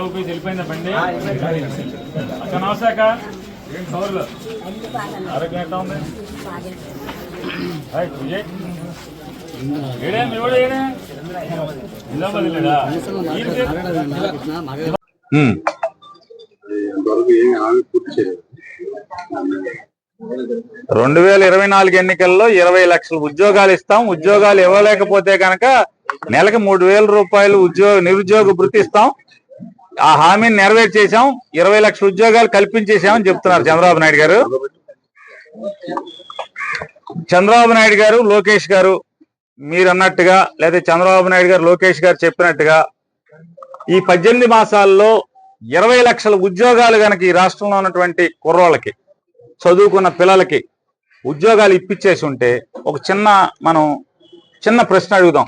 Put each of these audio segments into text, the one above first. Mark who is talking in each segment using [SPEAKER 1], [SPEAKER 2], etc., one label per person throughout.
[SPEAKER 1] Rupees వెళ్ళిపోయిందా బండి అక్క నమస్తే అక్క ఏం కవర్లు ఆరోగ్యం ఎట్లా ఉంది హాయ్, విజయ్. ఏడే మీ వాడు ఏడే ఇలా బదిలేడా
[SPEAKER 2] ఇంతవరకు ఏమి హామీ పూర్తి చేయలేదు
[SPEAKER 3] రెండు వేల ఇరవై నాలుగు ఎన్నికల్లో ఇరవై లక్షల ఉద్యోగాలు ఇస్తాం. ఉద్యోగాలు ఇవ్వలేకపోతే కనుక నెలకు మూడు వేల రూపాయలు ఉద్యోగ నిరుద్యోగ భృతి ఇస్తాం. ఆ హామీని నెరవేర్చేశాం ఇరవై లక్షల ఉద్యోగాలు కల్పించేశామని చెప్తున్నారు చంద్రబాబు నాయుడు గారు. చంద్రబాబు నాయుడు గారు లోకేష్ గారు మీరు అన్నట్టుగా లేదా చంద్రబాబు నాయుడు గారు లోకేష్ గారు చెప్పినట్టుగా ఈ పద్దెనిమిది మాసాల్లో ఇరవై లక్షల ఉద్యోగాలు గనక ఈ రాష్ట్రంలో ఉన్నటువంటి కుర్రోళ్ళకి చదువుకున్న పిల్లలకి ఉద్యోగాలు ఇప్పించేసి ఉంటే ఒక చిన్న మనం చిన్న ప్రశ్న అడుగుదాం.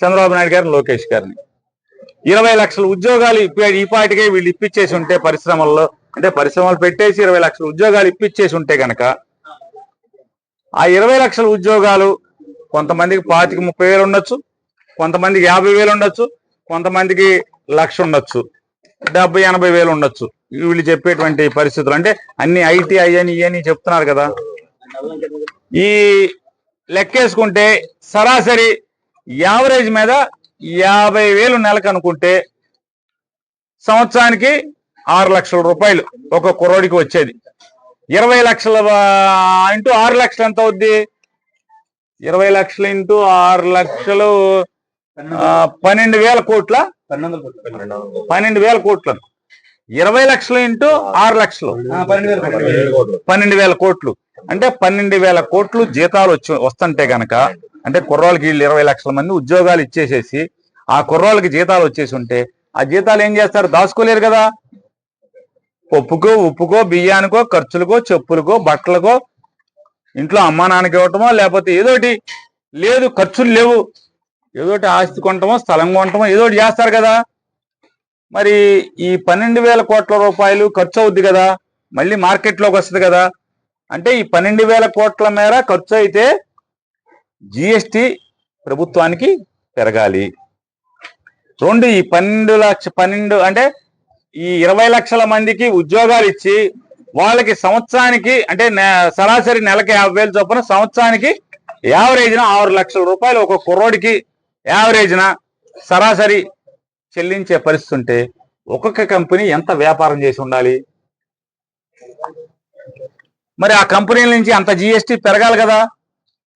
[SPEAKER 3] చంద్రబాబు నాయుడు గారిని లోకేష్ గారిని. ఇరవై లక్షల ఉద్యోగాలు ఇప్పి ఈ పాటికే వీళ్ళు ఇప్పించేసి ఉంటే పరిశ్రమల్లో అంటే పరిశ్రమలు పెట్టేసి ఇరవై లక్షల ఉద్యోగాలు ఇప్పించేసి ఉంటే గనక ఆ ఇరవై లక్షల ఉద్యోగాలు కొంతమందికి పాతికి ముప్పై వేలు ఉండొచ్చు కొంతమందికి యాభై వేలు ఉండొచ్చు కొంతమందికి లక్ష ఉండొచ్చు డెబ్బై ఎనభై వేలు ఉండొచ్చు. వీళ్ళు చెప్పేటువంటి పరిస్థితులు. అంటే అన్ని ఐటీ అయ్యని ఇవని చెప్తున్నారు కదా. ఈ లెక్కేసుకుంటే సరాసరి యావరేజ్ మీద యాభై వేలు నెలకు అనుకుంటే సంవత్సరానికి ఆరు లక్షల రూపాయలు ఒక కుర్రోడికి వచ్చేది. ఇరవై లక్షల ఇంటూ ఆరు లక్షలు ఎంత అవుద్ది? ఇరవై లక్షలు ఇంటూ ఆరు లక్షలు పన్నెండు వేల కోట్ల? పన్నెండు వేల కోట్లు ఇరవై లక్షలు ఇంటూ ఆరు లక్షలు. పన్నెండు వేల కోట్లు. అంటే పన్నెండు వేల కోట్లు జీతాలు వచ్చి వస్తుంటే గనక అంటే కుర్రోళ్ళకి వీళ్ళు ఇరవై లక్షల మంది ఉద్యోగాలు ఇచ్చేసేసి ఆ కుర్రోళ్ళకి జీతాలు వచ్చేసి ఉంటే ఆ జీతాలు ఏం చేస్తారు? దాచుకోలేరు కదా. పప్పుకో ఉప్పుకో బియ్యానికో ఖర్చులకో చెప్పులకో బట్టలకో ఇంట్లో అమ్మా నాన్నకి ఇవ్వటమో లేకపోతే ఏదోటి లేదు ఖర్చులు లేవు. ఏదోటి ఆస్తి కొనటమో స్థలం కొనటమో ఏదోటి చేస్తారు కదా. మరి ఈ పన్నెండు వేల కోట్ల రూపాయలు ఖర్చు అవుద్ది కదా మళ్ళీ మార్కెట్లోకి వస్తుంది కదా. అంటే ఈ పన్నెండు వేల కోట్ల మేర ఖర్చు అయితే జిఎస్టి ప్రభుత్వానికి పెరగాలి. రెండు ఈ పన్నెండు లక్ష పన్నెండు అంటే ఈ ఇరవై లక్షల మందికి ఉద్యోగాలు ఇచ్చి వాళ్ళకి సంవత్సరానికి అంటే నె- సరాసరి నెలకి యాభై వేలు చొప్పున సంవత్సరానికి యావరేజ్న ఆరు లక్షల రూపాయలు ఒక కుర్రోడికి యావరేజ్న సరాసరి చెల్లించే పరిస్థితి ఉంటే ఒక్కొక్క కంపెనీ ఎంత వ్యాపారం చేసి ఉండాలి? మరి ఆ కంపెనీల నుంచి అంత జిఎస్టి పెరగాలి కదా.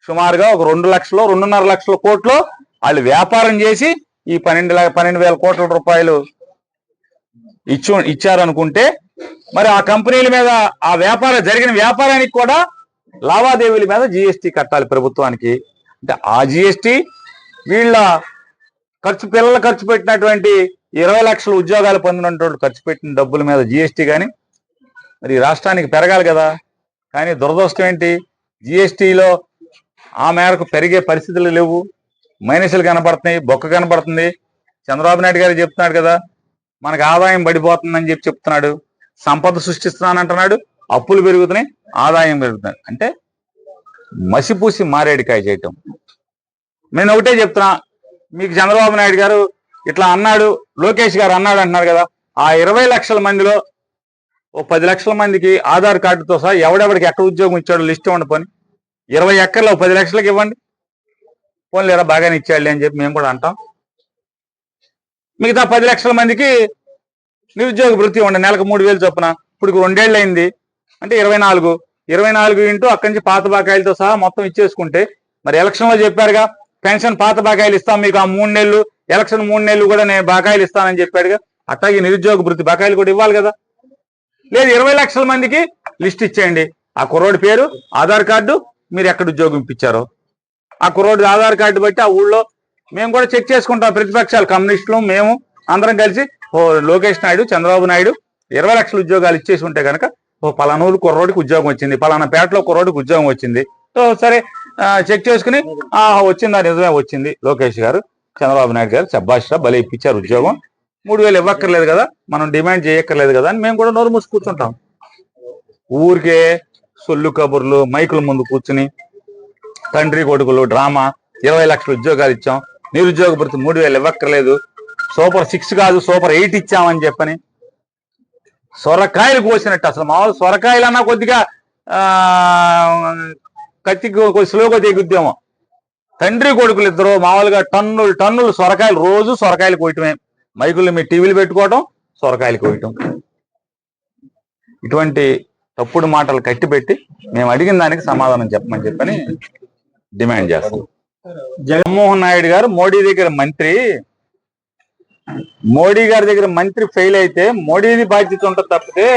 [SPEAKER 3] సుమారుగా ఒక రెండు లక్షలు రెండున్నర లక్షల కోట్లు వాళ్ళు వ్యాపారం చేసి ఈ పన్నెండు పన్నెండు వేల కోట్ల రూపాయలు ఇచ్చు ఇచ్చారనుకుంటే మరి ఆ కంపెనీల మీద ఆ వ్యాపారం జరిగిన వ్యాపారానికి కూడా లావాదేవీల మీద జిఎస్టీ కట్టాలి ప్రభుత్వానికి. అంటే ఆ జిఎస్టి వీళ్ళ ఖర్చు పిల్లలు ఖర్చు పెట్టినటువంటి ఇరవై లక్షల ఉద్యోగాలు పొందినటువంటి ఖర్చు పెట్టిన డబ్బుల మీద జిఎస్టి కానీ మరి రాష్ట్రానికి పెరగాలి కదా. కానీ దురదృష్టం ఏంటి? జిఎస్టిలో ఆ మేరకు పెరిగే పరిస్థితులు లేవు. మైనసులు కనపడుతున్నాయి బొక్క కనపడుతుంది చంద్రబాబు నాయుడు గారు చెప్తున్నాడు కదా మనకు ఆదాయం పడిపోతుందని చెప్పి చెప్తున్నాడు. సంపద సృష్టిస్తున్నానంటున్నాడు. అప్పులు పెరుగుతున్నాయి ఆదాయం పెరుగుతున్నాయి. అంటే మసిపూసి మారేడికాయ చేయటం. నేను ఒకటే చెప్తున్నా మీకు చంద్రబాబు నాయుడు గారు ఇట్లా అన్నాడు లోకేష్ గారు అన్నాడు అంటున్నారు కదా ఆ ఇరవై లక్షల మందిలో ఓ పది లక్షల మందికి ఆధార్ కార్డుతో సహా ఎవడెవడికి ఎక్కడ ఉద్యోగం ఇచ్చాడో లిస్ట్ ఇవ్వండి ఇరవై ఎక్కర్లో పది లక్షలకి ఇవ్వండి. పోనీ లేదా బాగానే ఇచ్చాడు అని చెప్పి మేము కూడా అంటాం. మిగతా పది లక్షల మందికి నిరుద్యోగ వృత్తి ఇవ్వండి నెలకు మూడు వేలు చొప్పున. ఇప్పుడు రెండేళ్ళు అయింది. అంటే ఇరవై నాలుగు. ఇరవై నాలుగు ఇంటూ అక్కడి నుంచి పాత బకాయిలతో సహా మొత్తం ఇచ్చేసుకుంటే మరి ఎలక్షన్లో చెప్పారుగా పెన్షన్ పాత బకాయిలు ఇస్తాం మీకు ఆ మూడు నెలలు ఎలక్షన్ మూడు నెలలు కూడా నేను బకాయిలు ఇస్తానని చెప్పాడు అట్లాగే నిరుద్యోగ వృత్తి బకాయిలు కూడా ఇవ్వాలి కదా. లేదు ఇరవై లక్షల మందికి లిస్ట్ ఇచ్చేయండి. ఆ కుర్రోడి పేరు ఆధార్ కార్డు మీరు ఎక్కడ ఉద్యోగం ఇప్పించారో. ఆ కుర్రోడి ఆధార్ కార్డు బట్టి ఆ ఊళ్ళో మేము కూడా చెక్ చేసుకుంటాం. ప్రతిపక్షాలు కమ్యూనిస్టులు మేము అందరం కలిసి ఓ లోకేష్ నాయుడు చంద్రబాబు నాయుడు ఇరవై లక్షల ఉద్యోగాలు ఇచ్చేసి ఉంటే కనుక ఓ పలానూరు కుర్రోడికి ఉద్యోగం వచ్చింది. పలానా పేటలో కుర్రోడికి ఉద్యోగం వచ్చింది. సో సరే చెక్ చేసుకుని ఆ వచ్చిందా నిజమే వచ్చింది. లోకేష్ గారు చంద్రబాబు నాయుడు గారు చబ్బాషా భలే ఇప్పించారు ఉద్యోగం. మూడు వేలు ఇవ్వక్కర్లేదు కదా మనం డిమాండ్ చేయక్కర్లేదు కదా అని మేము కూడా నోరు మూసి కూర్చుంటాం. ఊరికే సొల్లు కబుర్లు మైకుల ముందు కూర్చుని తండ్రి కొడుకులు డ్రామా ఇరవై లక్షల ఉద్యోగాలు ఇచ్చాం. నిరుద్యోగ భృతి మూడు వేలు ఇవ్వక్కర్లేదు. సూపర్ సిక్స్ కాదు సూపర్ ఎయిట్ ఇచ్చామని చెప్పని. సొరకాయలు కోసినట్టు అసలు మామూలు సొరకాయలు అన్నా కొద్దిగా కత్తి స్లోగా తెగుద్దేమో తండ్రి కొడుకులు ఇద్దరు మామూలుగా టన్నులు టన్నులు సొరకాయలు రోజు సొరకాయలు కోయటమే. మైకులు మీ టీవీలు పెట్టుకోవటం సొరకాయలు కోయటం. ఇటువంటి తప్పుడు మాటలు కట్టిపెట్టి మేము అడిగిన దానికి సమాధానం చెప్పమని చెప్పని డిమాండ్ చేస్తాం. జగన్మోహన్ నాయుడు గారు మోడీ దగ్గర మంత్రి. మోడీ గారి దగ్గర మంత్రి ఫెయిల్ అయితే మోడీది బాధ్యత ఉంటుంది తప్పితే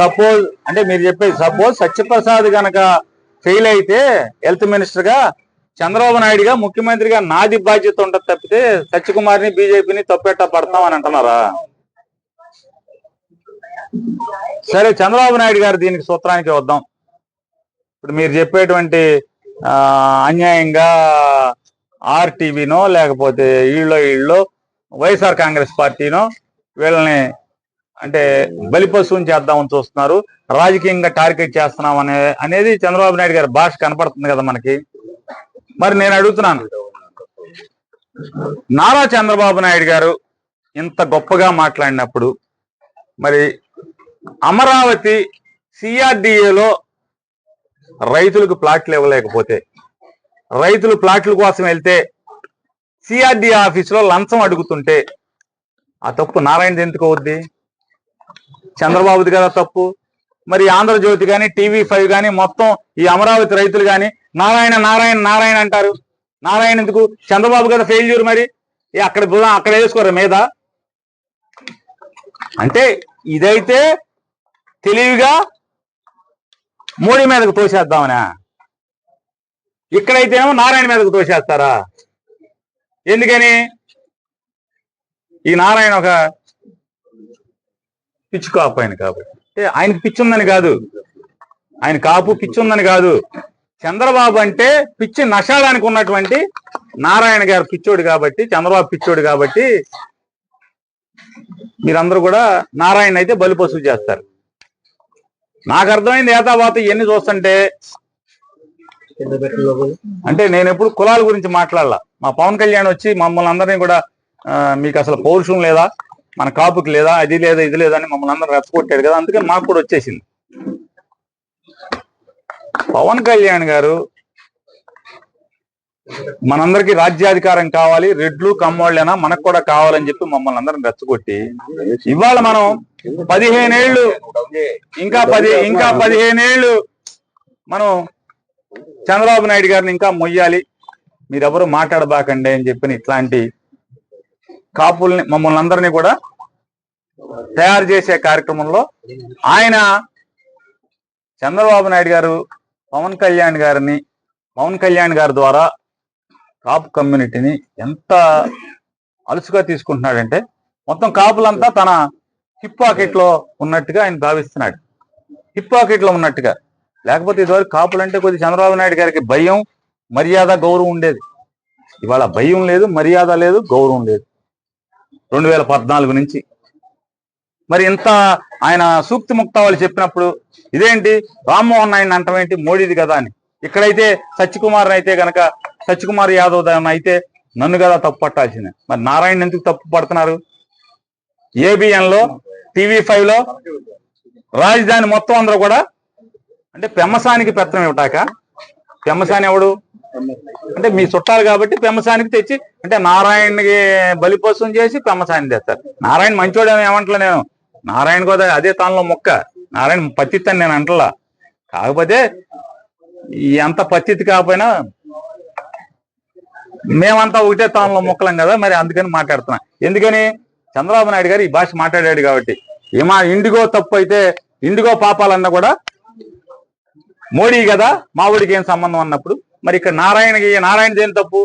[SPEAKER 3] సపోజ్ అంటే మీరు చెప్పేది సపోజ్ సత్యప్రసాద్ గనక ఫెయిల్ అయితే హెల్త్ మినిస్టర్గా చంద్రబాబు నాయుడుగా ముఖ్యమంత్రిగా నాది బాధ్యత ఉంటుంది తప్పితే సత్యకుమార్ని బీజేపీని తప్పెట్ట పడతాం అని అంటున్నారా? సరే చంద్రబాబు నాయుడు గారు దీనికి సూత్రానికి వద్దాం. ఇప్పుడు మీరు చెప్పేటువంటి అన్యాయంగా ఆర్టీవీనో లేకపోతే ఈళ్ళో ఈళ్ళో వైఎస్ఆర్ కాంగ్రెస్ పార్టీనో వీళ్ళని అంటే బలిపశువుని చేద్దామని చూస్తున్నారు. రాజకీయంగా టార్గెట్ చేస్తున్నాం అనే అనేది చంద్రబాబు నాయుడు గారి భాష కనపడుతుంది కదా మనకి. మరి నేను అడుగుతున్నాను. నారా చంద్రబాబు నాయుడు గారు ఇంత గొప్పగా మాట్లాడినప్పుడు మరి అమరావతి సిఆర్డిఏలో రైతులకు ప్లాట్లు ఇవ్వలేకపోతే రైతులు ప్లాట్ల కోసం వెళ్తే సిఆర్డిఏ ఆఫీసులో లంచం అడుగుతుంటే ఆ తప్పు నారాయణ ఎందుకు అవుద్ది? చంద్రబాబుది కదా తప్పు. మరి ఆంధ్రజ్యోతి కానీ టీవీ ఫైవ్ కానీ మొత్తం ఈ అమరావతి రైతులు కానీ నారాయణ నారాయణ నారాయణ అంటారు. నారాయణ ఎందుకు? చంద్రబాబు కదా ఫెయిల్యూర్ మరి. అక్కడ బుధ- అక్కడ వేసుకోరు మీద? అంటే ఇదైతే తెలివిగా మోడీ మీదకు తోసేద్దామనా? ఇక్కడైతేనేమో నారాయణ మీదకు తోసేస్తారా? ఎందుకని? ఈ నారాయణ ఒక పిచ్చి కాపు ఆయన కాబట్టి. అంటే ఆయనకి పిచ్చి ఉందని కాదు. ఆయన కాపు పిచ్చి ఉందని కాదు. చంద్రబాబు అంటే పిచ్చి నషాడానికి ఉన్నటువంటి నారాయణ గారు పిచ్చోడు కాబట్టి చంద్రబాబు పిచ్చోడు కాబట్టి మీరందరూ కూడా నారాయణ అయితే బలిపసులు చేస్తారు. నాకు అర్థమైంది ఏతావాత ఇవన్నీ చూస్తుంటే. అంటే నేను ఎప్పుడు కులాల గురించి మాట్లాడాల. మా పవన్ కళ్యాణ్ వచ్చి మమ్మల్ని అందరినీ కూడా మీకు అసలు పౌరుషం లేదా? మన కాపుకి లేదా అది లేదా ఇది లేదా అని మమ్మల్ని అందరూ రెచ్చగొట్టాడు కదా అందుకని మాకు కూడా వచ్చేసింది. పవన్ కళ్యాణ్ గారు మనందరికి రాజ్యాధికారం కావాలి రెడ్లు కమ్మోళ్ళైనా మనకు కూడా కావాలని చెప్పి మమ్మల్ని అందరం రెచ్చగొట్టి ఇవాళ మనం పదిహేనేళ్ళు ఇంకా పది ఇంకా పదిహేనేళ్ళు మనం చంద్రబాబు నాయుడు గారిని ఇంకా మొయ్యాలి మీరెవరు మాట్లాడబాకండి అని చెప్పిన ఇట్లాంటి కాపుల్ని మమ్మల్ని అందరినీ కూడా తయారు చేసే కార్యక్రమంలో ఆయన చంద్రబాబు నాయుడు గారు పవన్ కళ్యాణ్ గారిని పవన్ కళ్యాణ్ గారి ద్వారా కాపు కమ్యూనిటీని ఎంత అలుసుగా తీసుకుంటున్నాడంటే మొత్తం కాపులంతా తన హిప్ పాకెట్లో ఉన్నట్టుగా ఆయన భావిస్తున్నాడు. హిప్ పాకెట్లో ఉన్నట్టుగా. లేకపోతే ఇదివరకు కాపులంటే కొద్ది చంద్రబాబు నాయుడు గారికి భయం మర్యాద గౌరవం ఉండేది. ఇవాళ భయం లేదు మర్యాద లేదు గౌరవం లేదు. రెండు వేల పద్నాలుగు నుంచి. మరి ఇంత ఆయన సూక్తి ముక్తావాళ్ళు చెప్పినప్పుడు ఇదేంటి? రామ్మోహన్ నాయుడు అంటమేంటి మోడీది కదా అని. ఇక్కడైతే సత్యకుమార్ అయితే గనక సత్యకుమార్ యాదవ్ అయితే నన్ను కదా తప్పు పట్టాల్సిందే. మరి నారాయణ ఎందుకు తప్పు పడుతున్నారు? ఏబిఎన్లో టీవీ ఫైవ్లో రాజధాని మొత్తం అందరూ కూడా అంటే పెమ్మసానికి పెత్తనం ఇవ్వటాక. పెమ్మసాని ఎవడు? అంటే మీ చుట్టాలు కాబట్టి పెమ్మసానికి తెచ్చి అంటే నారాయణకి బలిపోసం చేసి పెమ్మసాని తెస్తారు. నారాయణ మంచోడు అని ఏమంటలే నేను. నారాయణ కూడా అదే తానులో మొక్క. నారాయణ పత్తిత్ అని నేను అంటలా. కాకపోతే ఎంత పత్తిత్తి కాకపోయినా మేమంతా ఒకటే తానులో మొక్కలం కదా మరి అందుకని మాట్లాడుతున్నా. ఎందుకని? చంద్రబాబు నాయుడు గారు ఈ భాష మాట్లాడాడు కాబట్టి. ఏమా ఇండిగో తప్పు అయితే ఇండిగో పాపాలన్నా కూడా మోడీ కదా మా ఊడికి ఏం సంబంధం అన్నప్పుడు? మరి ఇక్కడ నారాయణ నారాయణ దేని తప్పు?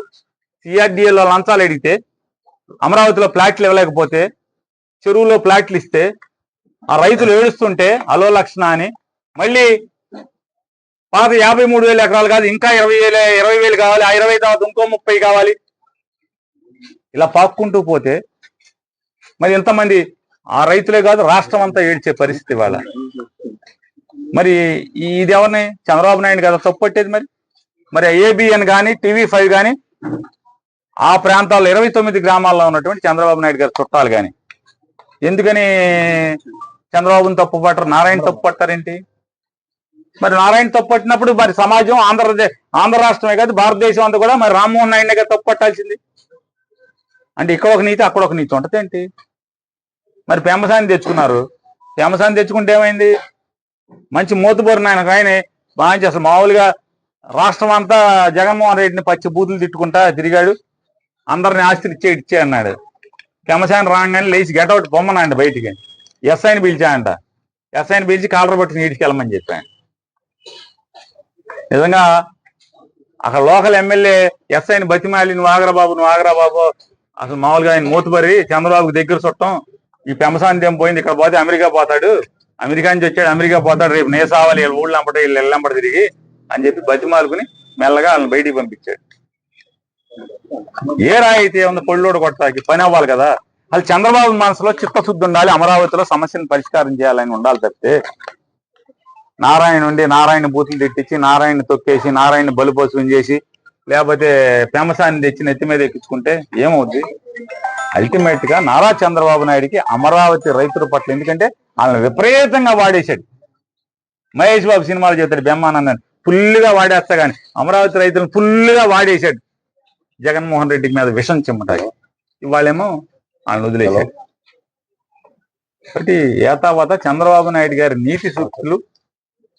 [SPEAKER 3] సిఆర్డిఏలో లంచాలు అడిగితే అమరావతిలో ప్లాట్లు ఇవ్వలేకపోతే చెరువులో ప్లాట్లు ఇస్తే ఆ రైతులు ఏడుస్తుంటే అలో లక్షణ అని మళ్ళీ పాత యాభై మూడు వేల ఎకరాలు కాదు ఇంకా ఇరవై వేల ఇరవై వేలు కావాలి ఆ ఇరవై తర్వాత ఇంకో ముప్పై కావాలి. ఇలా పాక్కుంటూ పోతే మరి ఎంతమంది? ఆ రైతులే కాదు రాష్ట్రం అంతా ఏడ్చే పరిస్థితి వాళ్ళ మరి ఇది ఎవరిని? చంద్రబాబు నాయుడు కదా తప్పు పట్టేది మరి? మరి ఏబిఎన్ కానీ టీవీ ఫైవ్ కానీ ఆ ప్రాంతాల్లో ఇరవై తొమ్మిది గ్రామాల్లో ఉన్నటువంటి చంద్రబాబు నాయుడు గారు చుట్టాలు కానీ ఎందుకని చంద్రబాబుని తప్పు పట్టరు? నారాయణ తప్పు పట్టారేంటి? మరి నారాయణ తప్పు పట్టినప్పుడు మరి సమాజం ఆంధ్రప్రదేశ్ ఆంధ్ర రాష్ట్రమే కాదు భారతదేశం అంతా కూడా మరి రామ్మోహన్ నాయుడు గారు తప్పు పట్టాల్సింది. అంటే ఇక్కడ ఒక నీతి అక్కడ ఒక నీతి ఉంటుంది ఏంటి మరి పెంపసాన్ని తెచ్చుకున్నారు. పెంపసాన్ని తెచ్చుకుంటే ఏమైంది? మంచి మూతబోరు నాయన ఆయన. బాగా అసలు మామూలుగా రాష్ట్రం అంతా జగన్మోహన్ రెడ్డిని పచ్చి బూతులు తిట్టుకుంటా తిరిగాడు. అందరిని ఆస్తిని ఇచ్చే ఇచ్చే అన్నాడు. పెమసాని రాగానే లేచి గెటౌట్ బొమ్మనండి బయటికి. ఎస్ఐని పిలిచాయంట. ఎస్ఐని పిలిచి కాలర్ పట్టి నీటికి చెప్పాను. నిజంగా అక్కడ లోకల్ ఎమ్మెల్యే ఎస్ఐని బతిమాలి నువ్వు ఆగ్రాబాబు నువ్వు ఆగ్రాబాబు అసలు మామూలుగా ఆయన మూతపరి చంద్రబాబుకి దగ్గర చుట్టం ఈ పెమసాని ఏం పోయింది? ఇక్కడ పోతే అమెరికా పోతాడు. అమెరికా నుంచి వచ్చాడు అమెరికా పోతాడు. రేపు నేసావాలి వీళ్ళు ఊళ్ళో వీళ్ళు ఎల్లంపట తిరిగి. అని చెప్పి బతిమాలుకుని మెల్లగా వాళ్ళని బయటికి పంపించాడు. ఏ రాయితీ ఉంది పొళ్ళోడు కొట్టడానికి పని అవ్వాలి కదా. అది చంద్రబాబు మనసులో చిత్తశుద్ధి ఉండాలి అమరావతిలో సమస్యను పరిష్కారం చేయాలని ఉండాలి తప్పితే నారాయణ ఉండి నారాయణ బూతులు తిట్టించి నారాయణ తొక్కేసి నారాయణ బలుపోసం చేసి లేకపోతే పెమసాన్ని తెచ్చి నెత్తి మీద ఎక్కించుకుంటే ఏమవుద్ది? అల్టిమేట్గా నారా చంద్రబాబు నాయుడికి అమరావతి రైతుల పట్ల ఎందుకంటే వాళ్ళని విపరీతంగా వాడేశాడు. మహేష్ బాబు సినిమాలు చేస్తాడు బ్రహ్మానందని ఫుల్గా వాడేస్తా గాని అమరావతి రైతులను ఫుల్గా వాడేశాడు. జగన్మోహన్ రెడ్డి మీద విషం చిమ్మటాయి ఇవాళేమో వాళ్ళని వదిలేశాడు. కాబట్టి ఏతావాత చంద్రబాబు నాయుడు గారి నీతి సూక్తులు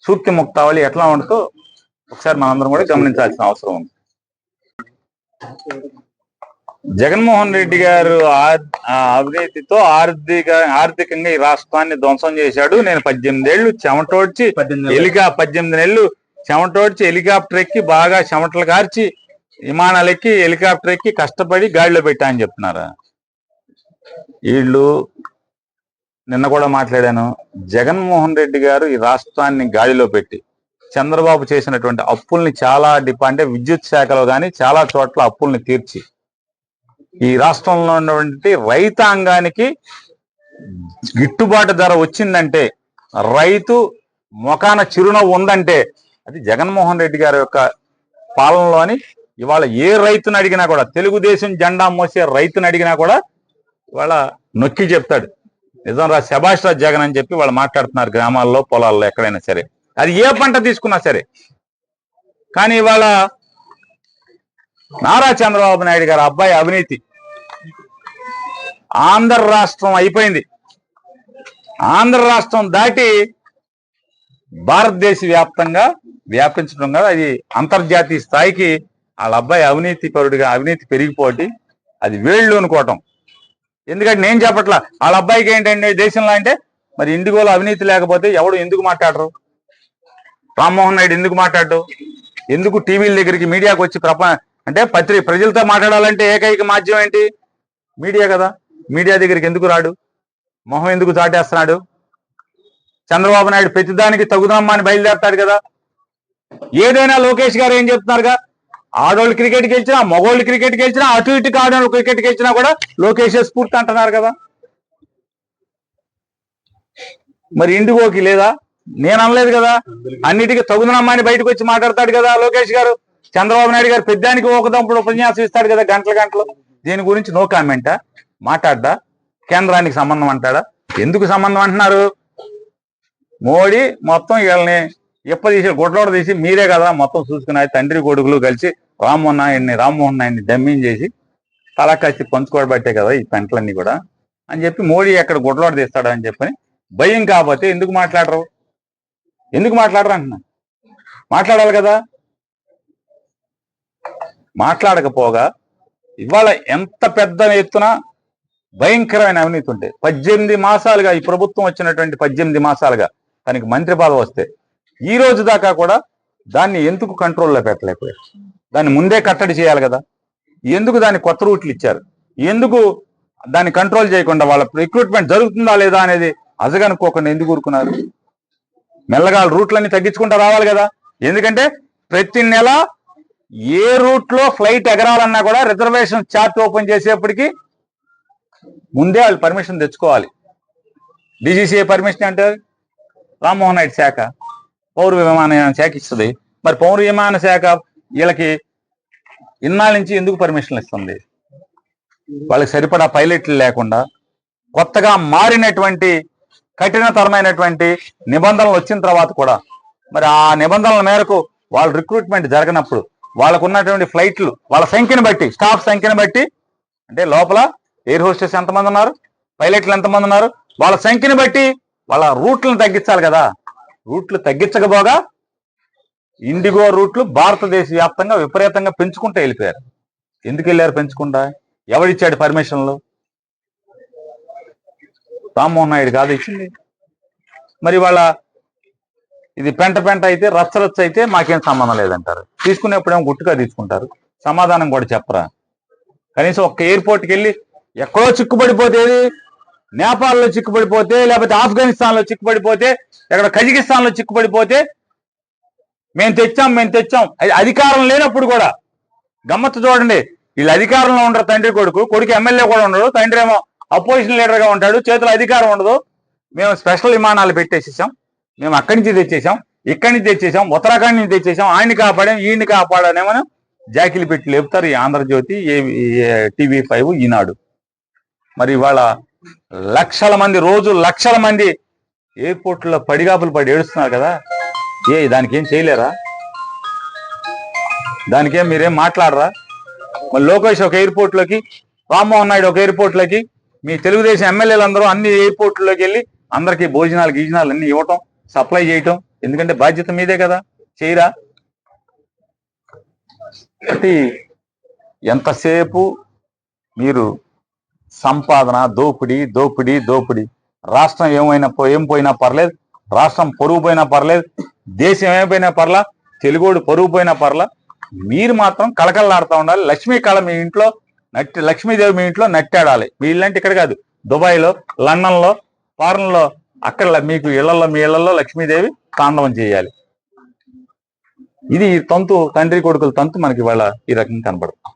[SPEAKER 3] సూక్తి ముక్తావళి ఎట్లా ఉంటుందో ఒకసారి మనందరం కూడా గమనించాల్సిన అవసరం ఉంది. జగన్మోహన్ రెడ్డి గారు అవినీతితో ఆర్థిక ఆర్థికంగా ఈ రాష్ట్రాన్ని ధ్వంసం చేశాడు. నేను పద్దెనిమిది ఏళ్ళు చెమటోడ్చి హెలికా పద్దెనిమిది నెలలు చెమటోడ్చి హెలికాప్టర్ ఎక్కి బాగా చెమటలు కార్చి విమానాలు ఎక్కి హెలికాప్టర్ ఎక్కి కష్టపడి గాడిలో పెట్టా అని చెప్తున్నారా. వీళ్ళు నిన్న కూడా మాట్లాడాను. జగన్మోహన్ రెడ్డి గారు ఈ రాష్ట్రాన్ని గాడిలో పెట్టి చంద్రబాబు చేసినటువంటి అప్పుల్ని చాలా డిపా అంటే విద్యుత్ శాఖలో కానీ చాలా చోట్ల అప్పుల్ని తీర్చి ఈ రాష్ట్రంలో ఉన్నటువంటి రైతాంగానికి గిట్టుబాటు ధర వచ్చిందంటే రైతు మొఖాన చిరునవ్వు ఉందంటే అది జగన్మోహన్ రెడ్డి గారి యొక్క పాలనలోని ఇవాళ ఏ రైతును అడిగినా కూడా తెలుగుదేశం జెండా మోసే రైతును అడిగినా కూడా ఇవాళ నొక్కి చెప్తాడు. నిజం రా శభాష్ రాజ్ జగన్ అని చెప్పి వాళ్ళు మాట్లాడుతున్నారు గ్రామాల్లో పొలాల్లో ఎక్కడైనా సరే. అది ఏ పంట తీసుకున్నా సరే. కానీ ఇవాళ నారా చంద్రబాబు నాయుడు గారు అబ్బాయి అవినీతి. ఆంధ్ర రాష్ట్రం అయిపోయింది. ఆంధ్ర రాష్ట్రం దాటి భారతదేశ వ్యాప్తంగా వ్యాపించడం కదా అది అంతర్జాతీయ స్థాయికి వాళ్ళ అబ్బాయి అవినీతి పరుడిగా అవినీతి పెరిగిపోటి అది వేళ్ళు అనుకోవటం. ఎందుకంటే నేను చెప్పట్లా వాళ్ళ అబ్బాయికి ఏంటంటే దేశంలో అంటే మరి ఇండిగోలో అవినీతి లేకపోతే ఎవడు ఎందుకు మాట్లాడరు? రామ్మోహన్ నాయుడు ఎందుకు మాట్లాడు ఎందుకు టీవీల దగ్గరికి మీడియాకి వచ్చి ప్రప అంటే పత్రి ప్రజలతో మాట్లాడాలంటే ఏకైక మాధ్యమం ఏంటి? మీడియా కదా. మీడియా దగ్గరికి ఎందుకు రాడు? మొహం ఎందుకు చాటేస్తున్నాడు? చంద్రబాబు నాయుడు ప్రతిదానికి తగుదమ్మా అని బయలుదేరతాడు కదా. ఏదైనా లోకేష్ గారు ఏం చెప్తున్నారుగా? ఆడవాళ్ళు క్రికెట్ గెలిచినా మగవాళ్ళు క్రికెట్ గెలిచినా అటు ఇటు ఆడవాళ్ళు క్రికెట్ గెలిచినా కూడా లోకేష్ స్ఫూర్తి అంటున్నారు కదా? మరి ఇండిగోకి లేదా? నేను అనలేదు కదా. అన్నిటికీ తగుదనమ్మా బయటకు వచ్చి మాట్లాడతాడు కదా లోకేష్ గారు. చంద్రబాబు నాయుడు గారు పెద్దానికి ఒకదంపుడు ఉపన్యాసం ఇస్తాడు కదా గంటల గంటలు. దీని గురించి నో కామెంటా? మాట్లాడ్డా కేంద్రానికి సంబంధం అంటాడా? ఎందుకు సంబంధం అంటున్నారు? మోడీ మొత్తం వీళ్ళని ఎప్ప తీసి గుడ్లోడ తీసి మీరే కదా మొత్తం చూసుకుని తండ్రి కొడుకులు కలిసి రామ్మోహన్ నాయుడిని రామ్మోహన్ నాయుడిని దమ్మిం చేసి తలా పంచుకోబట్టే కదా ఈ పెంటలన్నీ కూడా అని చెప్పి మోడీ ఎక్కడ గుడ్లోడ తీస్తాడు అని చెప్పని భయం కాకపోతే ఎందుకు మాట్లాడరు? ఎందుకు మాట్లాడరు అంటున్నా? మాట్లాడాలి కదా? మాట్లాడకపోగా ఇవాళ ఎంత పెద్ద ఎత్తున భయంకరమైన అవినీతి ఉంటే పద్దెనిమిది మాసాలుగా ఈ ప్రభుత్వం వచ్చినటువంటి పద్దెనిమిది మాసాలుగా తనకి మంత్రి పదవి వస్తే ఈ రోజు దాకా కూడా దాన్ని ఎందుకు కంట్రోల్లో పెట్టలేకపోయారు? దాన్ని ముందే కట్టడి చేయాలి కదా? ఎందుకు దాన్ని కొత్త రూట్లు ఇచ్చారు? ఎందుకు దాన్ని కంట్రోల్ చేయకుండా వాళ్ళ రిక్రూట్మెంట్ జరుగుతుందా లేదా అనేది అజగనుకోకుండా ఎందుకు ఊరుకున్నారు? మెల్లగా రూట్లన్నీ తగ్గించుకుంటూ రావాలి కదా? ఎందుకంటే ప్రతి నెల ఏ రూట్లో ఫ్లైట్ ఎగరాలన్నా కూడా రిజర్వేషన్ చార్ట్ ఓపెన్ చేసేప్పటికి ముందే వాళ్ళు పర్మిషన్ తెచ్చుకోవాలి. డీజీసీఏ పర్మిషన్ అంటే రామ్మోహన్ నాయుడు శాఖ. పౌర విమానయాన శాఖ ఇస్తుంది మరి పౌర విమాన శాఖ వీళ్ళకి ఇన్నాళ్ళ నుంచి ఎందుకు పర్మిషన్లు ఇస్తుంది? వాళ్ళకి సరిపడా పైలట్లు లేకుండా కొత్తగా మారినటువంటి కఠినతరమైనటువంటి నిబంధనలు వచ్చిన తర్వాత కూడా మరి ఆ నిబంధనల మేరకు వాళ్ళ రిక్రూట్మెంట్ జరగనప్పుడు వాళ్ళకు ఉన్నటువంటి ఫ్లైట్లు వాళ్ళ సంఖ్యను బట్టి స్టాఫ్ సంఖ్యను బట్టి అంటే లోపల ఎయిర్ హోస్టెస్ ఎంతమంది ఉన్నారు? పైలట్లు ఎంతమంది ఉన్నారు? వాళ్ళ సంఖ్యను బట్టి వాళ్ళ రూట్లను తగ్గించాలి కదా. రూట్లు తగ్గించకపోగా ఇండిగో రూట్లు భారతదేశ వ్యాప్తంగా విపరీతంగా పెంచుకుంటూ వెళ్ళిపోయారు. ఎందుకు వెళ్ళారు పెంచుకుంటా ఎవడిచ్చాడు పర్మిషన్లు? రామ్మోహన్ నాయుడు కాదు ఇచ్చింది. మరి వాళ్ళ ఇది పెంట పెంట అయితే రచ్చ రచ్చ అయితే మాకేం సంబంధం లేదంటారు. తీసుకునేప్పుడేమో గుట్టుగా తీసుకుంటారు. సమాధానం కూడా చెప్పరా? కనీసం ఒక్క ఎయిర్పోర్ట్కి వెళ్ళి ఎక్కడో చిక్కుబడిపోతే నేపాల్లో చిక్కుపడిపోతే లేకపోతే ఆఫ్ఘనిస్తాన్లో చిక్కుపడిపోతే ఎక్కడ కజకిస్తాన్లో చిక్కుపడిపోతే మేము తెచ్చాం మేము తెచ్చాం. అది అధికారం లేనప్పుడు కూడా గమ్మత్తు చూడండి. వీళ్ళు అధికారంలో ఉండరు తండ్రి కొడుకు కొడుకు ఎమ్మెల్యే కూడా ఉండడు తండ్రి ఏమో అపోజిషన్ లీడర్గా ఉంటాడు చేతిలో అధికారం ఉండదు. మేము స్పెషల్ విమానాలు పెట్టేసేసాం. మేము అక్కడి నుంచి తెచ్చేసాం ఇక్కడి నుంచి తెచ్చేసాం ఉత్తరాఖండ్ నుంచి తెచ్చేసాం. ఆయన్ని కాపాడాం ఈయన్ని కాపాడానేమని జాకిలు పెట్టి లేపుతారు ఈ ఆంధ్రజ్యోతి ఏ టీవీ ఫైవ్ ఈనాడు. మరి ఇవాళ లక్షల మంది రోజు లక్షల మంది ఎయిర్పోర్ట్లో పడిగాపులు పడి ఏడుస్తున్నారు కదా? ఏ దానికి ఏం చేయలేరా? దానికేం మీరేం మాట్లాడరా? మరి లోకేష్ ఒక ఎయిర్పోర్ట్లోకి రామ్మోహన్ నాయుడు ఒక ఎయిర్పోర్ట్లోకి మీ తెలుగుదేశం ఎమ్మెల్యేలందరూ అన్ని ఎయిర్పోర్ట్లోకి వెళ్ళి అందరికీ భోజనాలు గీజనాలు అన్ని ఇవ్వటం సప్లై చేయటం ఎందుకంటే బాధ్యత మీదే కదా? చేయరా? కాబట్టి ఎంతసేపు మీరు సంపాదన దోపిడీ దోపిడీ దోపిడీ. రాష్ట్రం ఏమైనా పో- ఏం పోయినా పర్లేదు. రాష్ట్రం పొరుగు పోయినా పర్లేదు. దేశం ఏమైపోయినా పర్లా. తెలుగోడు పొరుగు పోయినా పర్లా. మీరు మాత్రం కళకళలాడుతూ ఉండాలి. లక్ష్మీ కళ మీ ఇంట్లో నట్టి లక్ష్మీదేవి మీ ఇంట్లో నట్టాడాలి. వీళ్ళంటే ఇక్కడ కాదు. దుబాయ్లో లండన్లో ఫారెన్లో అక్కడ మీకు ఇళ్ళలో మీ ఇళ్ళలో లక్ష్మీదేవి తాండవం చేయాలి. ఇది తంతు తండ్రి కొడుకుల తంతు మనకి ఇవాళ ఈ రకంగా కనబడుతుంది.